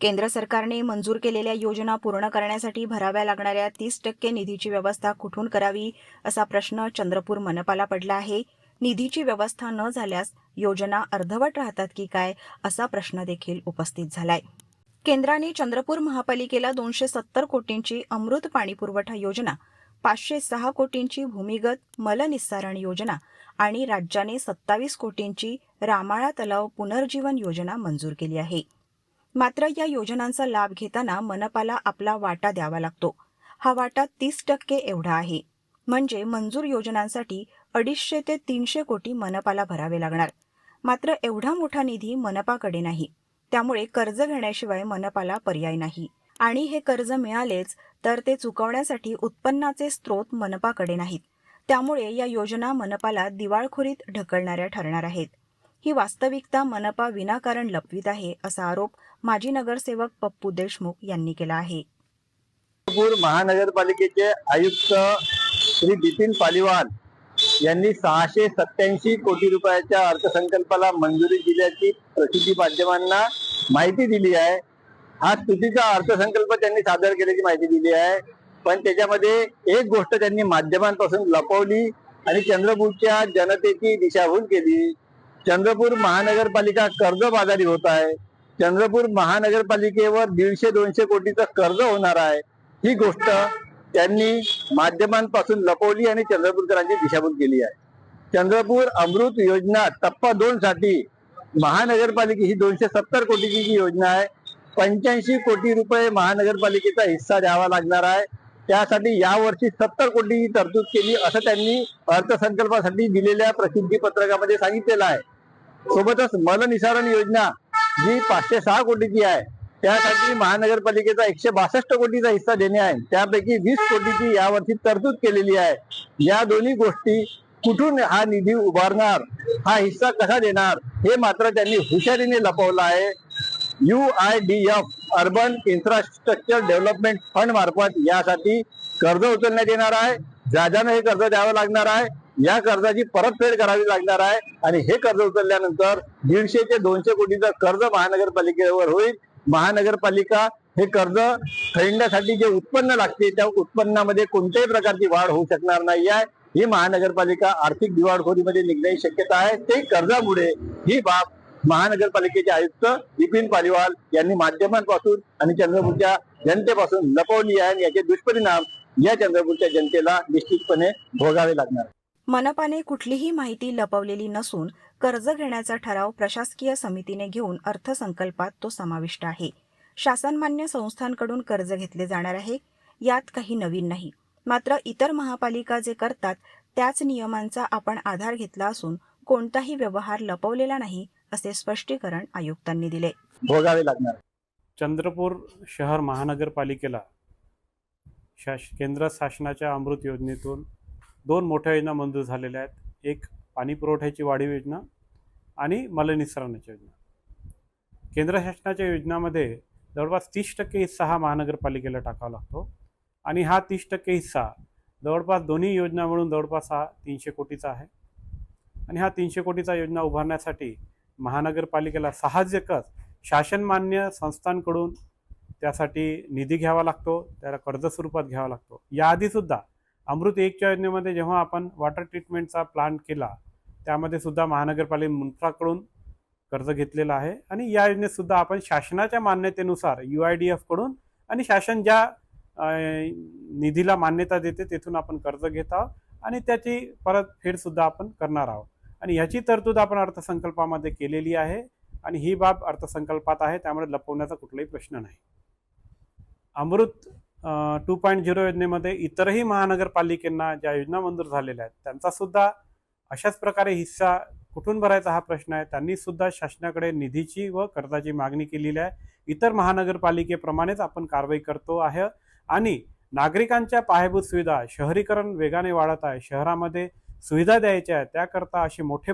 केंद्र सरकारने मंजूर केलेल्या योजना पूर्ण करण्यासाठी भराव्या लागणाऱ्या तीस टक्के निधीची व्यवस्था कुठून करावी असा प्रश्न चंद्रपूर मनपाला पडला आहे. निधीची व्यवस्था न झाल्यास योजना अर्धवट राहतात की काय असा प्रश्न देखील उपस्थित झालाय. केंद्राने चंद्रपूर महापालिकेला दोनशे सत्तर कोटींची अमृत पाणीपुरवठा योजना पाचशे सहा कोटींची भूमिगत मलनिस्सारण योजना आणि राज्याने सत्तावीस कोटींची रामाळा तलाव पुनर्जीवन योजना मंजूर केली आहे. मात्र या योजनांचा लाभ घेताना मनपाला आपला वाटा द्यावा लागतो. हा वाटा तीस टक्के एवढा आहे. म्हणजे मंजूर योजनांसाठी अडीचशे ते तीनशे कोटी मनपाला भरावे लागणार. मात्र एवढा मोठा निधी मनपाकडे नाही. त्यामुळे कर्ज घेण्याशिवाय मनपाला पर्याय नाही. आणि हे कर्ज मिळालेच तर ते चुकवण्यासाठी उत्पन्नाचे स्रोत मनपाकडे नाहीत. त्यामुळे या योजना मनपाला दिवाळखोरीत ढकलणाऱ्या ठरणार आहेत. ही वास्तविकता मनपा विनाकारण लपवीत आहे असा आरोप माजी नगरसेवक पप्पू देशमुख यांनी केला आहे. नागपूर महानगरपालिकेचे आयुक्त श्री बिपिन पालिवाल यांनी सहाशे सत्याऐंशी कोटी रुपयाच्या अर्थसंकल्पाला मंजुरी दिल्याची प्रसिद्धी माध्यमांना माहिती दिली आहे. हा स्तुतीचा अर्थसंकल्प त्यांनी सादर केल्याची माहिती दिली आहे. पण त्याच्यामध्ये एक गोष्ट त्यांनी माध्यमांपासून लपवली आणि चंद्रपूरच्या जनतेची दिशाभूल केली. चंद्रपूर महानगरपालिका कर्जबाजारी होत आहे. चंद्रपूर महानगरपालिकेवर दीडशे दोनशे कोटीचं कर्ज होणार आहे. ही गोष्ट त्यांनी माध्यमांपासून लपवली आणि चंद्रपूरकरांची दिशाभूल केली आहे. चंद्रपूर अमृत योजना टप्पा दोन साठी महानगरपालिका ही दोनशे सत्तर कोटीची जी योजना आहे पंच्याऐंशी कोटी रुपये महानगरपालिकेचा हिस्सा द्यावा लागणार आहे. त्यासाठी यावर्षी सत्तर कोटीची तरतूद केली असं त्यांनी अर्थसंकल्पासाठी दिलेल्या प्रसिद्धी पत्रकामध्ये सांगितलेलं आहे. सोबतच मलनिसारण योजना जी पाचशे सहा कोटीची आहे. त्यासाठी महानगरपालिकेचा एकशे बासष्ट कोटीचा हिस्सा देणे आहे. त्यापैकी वीस कोटीची यावर्षी तरतूद केलेली आहे. या दोन्ही गोष्टी कुठून हा निधी उभारणार हा हिस्सा कसा देणार हे मात्र त्यांनी हुशारीने लपवलं आहे. U I D F urban infrastructure development fund मार्फत यासाठी कर्ज उचलण्यात येणार आहे. व्याजानं हे कर्ज द्यावं लागणार आहे या कर्जाची परतफेड करावी लागणार आहे आणि हे कर्ज उचलल्यानंतर दीडशे ते दोनशे कोटीचं कर्ज महानगरपालिकेवर होईल. महानगरपालिका हे कर्ज फेडण्यासाठी जे उत्पन्न लागते त्या उत्पन्नामध्ये कोणत्याही प्रकारची वाढ होऊ शकणार नाही आहे. ही महानगरपालिका आर्थिक दिवाळखोरीमध्ये निघण्याची शक्यता आहे. ते कर्जामुळे ही बाब महानगरपालिकेचे आयुक्त बिपिन पालिवाल यांनी माध्यमांपासून आणि चंद्रपूरच्या जनतेपासून लपवली आहे आणि याचे दुष्परिणाम या चंद्रपूरच्या जनतेला निश्चितपणे भोगावे लागणार. मनपाने कुठलीही माहिती लपवलेली नसून कर्ज घेण्याचा ठराव प्रशासकीय समितीने घेऊन अर्थसंकल्पात तो समाविष्ट आहे शासनमान्य संस्थांकडून कर्ज घेतले जाणार आहे यात काही नवीन नाही मात्र इतर महापालिका जे करतात त्याच नियमांचा आपण आधार घेतला असून कोणताही व्यवहार लपवलेला नाही असे स्पष्टीकरण आयुक्तांनी दिले भोगावे लागणार. चंद्रपूर शहर महानगरपालिकेला शास केंद्र शासनाच्या अमृत योजनेतून दोन मोठ्या योजना मंजूर झालेल्या आहेत. एक पाणी पुरवठ्याची वाढीव योजना आणि मलनिसरणाची योजना. केंद्र शासनाच्या योजनामध्ये जवळपास तीस टक्के हिस्सा हा महानगरपालिकेला टाकावा लागतो आणि हा तीस टक्के हिस्सा जवळपास दोन्ही योजना मिळून जवळपास हा तीनशे कोटीचा आहे. आणि हा तीनशे कोटीचा योजना उभारण्यासाठी महानगरपालिकेला साहजिकच शासनमान्य संस्थांकडून त्यासाठी निधी घ्यावा लागतो त्याला कर्ज स्वरूपात घ्यावा लागतो. याआधीसुद्धा अमृत एकच्या योजनेमध्ये जेव्हा आपण वॉटर ट्रीटमेंटचा प्लांट केला त्यामध्ये सुद्धा महानगरपालिका मुन्फ्राकडून कर्ज घेतलेलं आहे आणि या योजनेत सुद्धा आपण शासनाच्या मान्यतेनुसार यू आय डी एफकडून आणि शासन ज्या निधीला मान्यता देते तेथून आपण कर्ज घेत आहोत आणि त्याची परतफेडसुद्धा आपण करणार आहोत. आणि ह्याची तरतूद आपण अर्थसंकल्पामध्ये केलेली आहे आणि ही बाब अर्थसंकल्पात आहे त्यामुळे लपवण्याचा कुठलाही प्रश्न नाही. अमृत टू पॉईंट झिरो योजनेमध्ये इतरही महानगरपालिकेंना ज्या योजना मंजूर झालेल्या आहेत त्यांचा सुद्धा अशाच प्रकारे हिस्सा कुठून भरायचा हा प्रश्न आहे त्यांनी सुद्धा शासनाकडे निधीची व कर्जाची मागणी केलेली आहे. इतर महानगरपालिकेप्रमाणेच आपण कारवाई करतो आहे आणि नागरिकांच्या पायाभूत सुविधा शहरीकरण वेगाने वाढत आहे शहरामध्ये सुविधा द्यायच्या आहेत त्याकरता असे मोठे